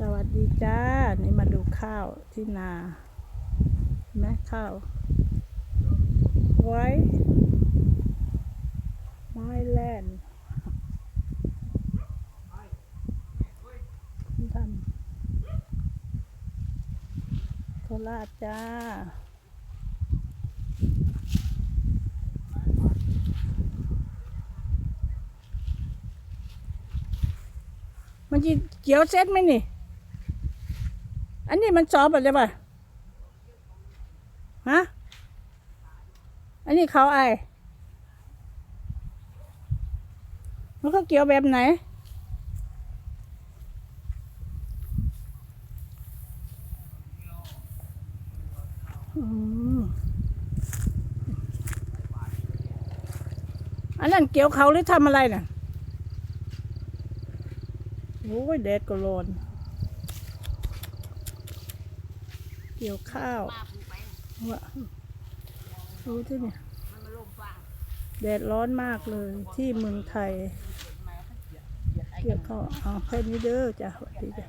สวัสดีจ้า นี่มาดูข้าวที่นาเห็นไหมข้าวไว้ไม้แลนด์ทำโคราชจ้ามันจะเกี่ยวเซ็ตไหมนี่ อันนี้มันซอฟอะไรป่ะฮะ อันนี้เขาไอ มันก็เกี่ยวแบบไหน อันนั้นเกี่ยวเขาหรือทำอะไรน่ะ โอ้ยแดดก็ร้อน เกี่ยวข้าวมาผูกไปว่าดูที่เนี่ยมันมาลมฟ้าแดดร้อนมากเลยที่เมืองไทยมาเกี่ยวข้าวเอาแค่นี้เด้อจ้ะสวัสดีจ้ะ